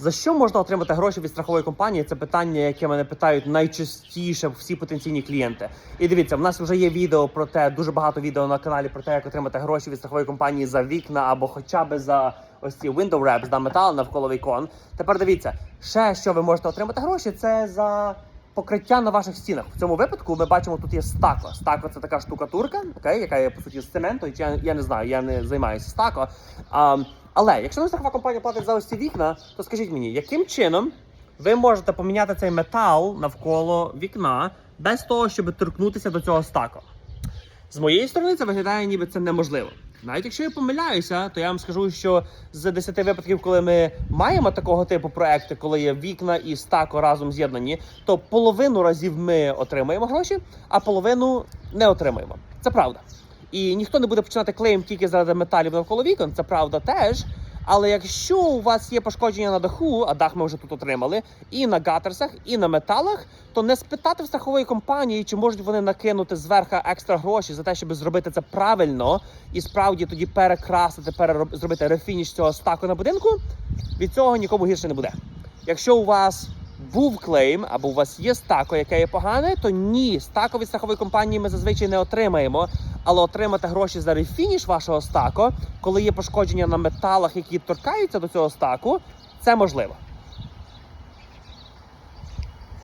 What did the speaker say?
За що можна отримати гроші від страхової компанії? Це питання, яке мене питають найчастіше всі потенційні клієнти. І дивіться, в нас вже є відео про те, дуже багато відео на каналі про те, як отримати гроші від страхової компанії за вікна або хоча б за ось ці window wraps, да, метал навколо вікон. Тепер дивіться, ще що ви можете отримати гроші, це за покриття на ваших стінах. В цьому випадку ми бачимо, тут є стако. Стако це така штукатурка, окей, яка є по суті з цементу. Я, я не знаю, я не займаюся стако. А, але якщо вам страхова компанія платить за ось ці вікна, то скажіть мені, яким чином ви можете поміняти цей метал навколо вікна без того, щоб торкнутися до цього стако? З моєї сторони це виглядає, ніби це неможливо. Навіть якщо я помиляюся, то я вам скажу, що з 10 випадків, коли ми маємо такого типу проекти, коли є вікна і стако разом з'єднані, то половину разів ми отримуємо гроші, а половину не отримуємо. Це правда. І ніхто не буде починати клейм тільки заради металів навколо вікон. Це правда теж. Але якщо у вас є пошкодження на даху, а дах ми вже тут отримали, і на гатерсах, і на металах, то не спитати в страхової компанії, чи можуть вони накинути зверху екстра гроші за те, щоб зробити це правильно і справді тоді перекрасити, перероб... зробити рефініш цього стаку на будинку. Від цього нікому гірше не буде. Якщо у вас був клейм або у вас є стако, яке є погане, то ні, стако від страхової компанії ми зазвичай не отримаємо. Але отримати гроші за рефініш вашого стако, коли є пошкодження на металах, які торкаються до цього стаку, це можливо.